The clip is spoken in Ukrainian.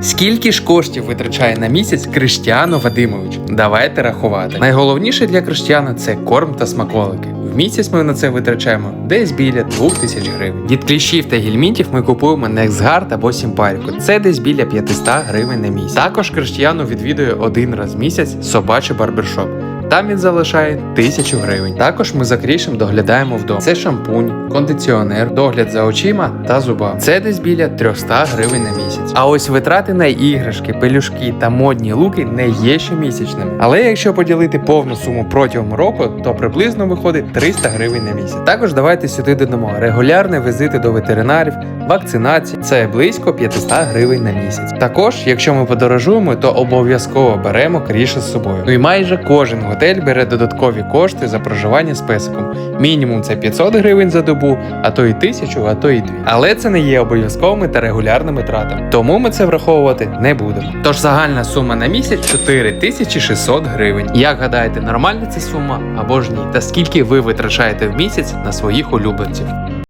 Скільки ж коштів витрачає на місяць Криштіану Вадимович? Давайте рахувати. Найголовніше для Криштіана це корм та смаколики. В місяць ми на це витрачаємо десь біля 2000 гривень. Від кліщів та гельмінтів ми купуємо Нексгард або Сімпаріку. Це десь біля 500 гривень на місяць. Також Криштіану відвідує один раз в місяць собачий барбершоп. Там він залишає тисячу гривень. Також ми за крішем доглядаємо вдома. Це шампунь, кондиціонер, догляд за очима та зубами. Це десь біля 300 гривень на місяць. А ось витрати на іграшки, пелюшки та модні луки не є щомісячними. Але якщо поділити повну суму протягом року, то приблизно виходить 300 гривень на місяць. Також давайте сюди додамо регулярні візити до ветеринарів, вакцинації. Це близько 500 гривень на місяць. Також, якщо ми подорожуємо, то обов'язково беремо кріше з собою. Ну і майже кожен готель бере додаткові кошти за проживання з песиком. Мінімум це 500 гривень за добу, а то й тисячу, а то й дві. Але це не є обов'язковими та регулярними тратами. Тому ми це враховувати не будемо. Тож загальна сума на місяць 4600 гривень. Як гадаєте, нормальна це сума або ж ні? Та скільки ви витрачаєте в місяць на своїх улюбленців?